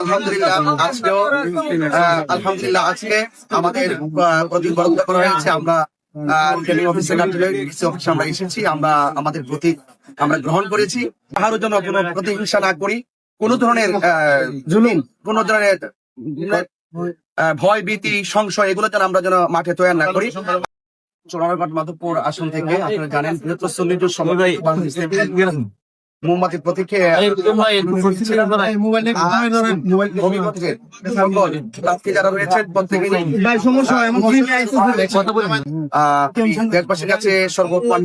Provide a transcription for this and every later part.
আলহামদুলিল্লাহ আজকেও আলহামদুলিল্লাহ আজকে আমাদের আহ, করা হয়েছে আমরা ট্রেনিং অফিসে কার্যালয়ে আমরা এসেছি আমরা আমাদের প্রতীক আমরা গ্রহণ করেছি। জন্য কোনো প্রতিহিংসা না করি কোন ধরনের জুলুম। কোন ধরনের ভয় ভীতি সংশয় এগুলো যেন আমরা যেন মাঠে তৈরি না করি। চোরানগর মাধবপুর আসন থেকে আপনারা জানেন বৃহত্তর মোমবাতি প্রতীকে দেশবাসীর কাছে সর্বোপরি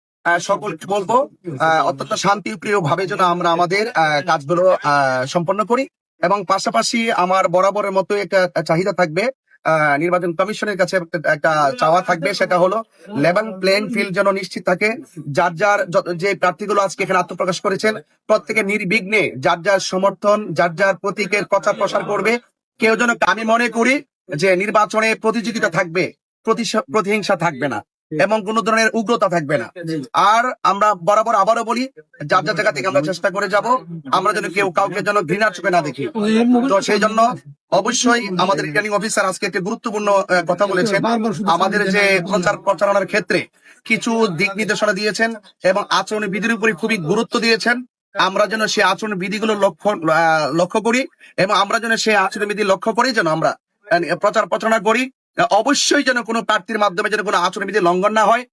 সকলকে বলব অত্যন্ত শান্তিপ্রিয় ভাবে যেন আমরা আমাদের কাজগুলো সম্পন্ন করি এবং পাশাপাশি আমার বরাবরের মতো একটা চাহিদা থাকবে নির্বাচন কমিশনের কাছে একটা- চাওয়া থাকবে, সেটা হলো লেভেল প্লেন ফিল্ড যেন নিশ্চিত থাকে। যার যার যে প্রার্থীগুলো আজকে এখানে আত্মপ্রকাশ করেছেন, প্রত্যেকে নির্বিঘ্নে যার যার সমর্থন, যার যার প্রতীকের প্রচার প্রসার করবে। কেউ যেন, আমি মনে করি যে নির্বাচনে প্রতিযোগিতা থাকবে প্রতিহিংসা থাকবে না। এবং কোন ধরনের উগ্রতা থাকবে না। আর আমরা বরাবর আবারও বলি যার যার জায়গা থেকে আমরা চেষ্টা করে যাব আমরা যেন কেউ কাউকে যেন ঘৃণার চোখে না দেখি। তো সেই জন্য অবশ্যই আমাদের রিটার্নিং অফিসার আজকে একটি গুরুত্বপূর্ণ কথা বলেছেন। আমাদের যে প্রচার প্রচারণার ক্ষেত্রে কিছু দিক নির্দেশনা দিয়েছেন এবং আচরণ বিধির উপরে খুবই গুরুত্ব দিয়েছেন। আমরা যেন সেই আচরণ বিধিগুলো লক্ষ্য লক্ষ্য করি এবং আমরা যেন সেই আচরণ বিধি লক্ষ্য করি যেন আমরা প্রচার প্রচারণা করি। অবশ্যই যেন কোনো প্রার্থীর মাধ্যমে যেন কোনো আচরণবিধি লঙ্ঘন না হয়।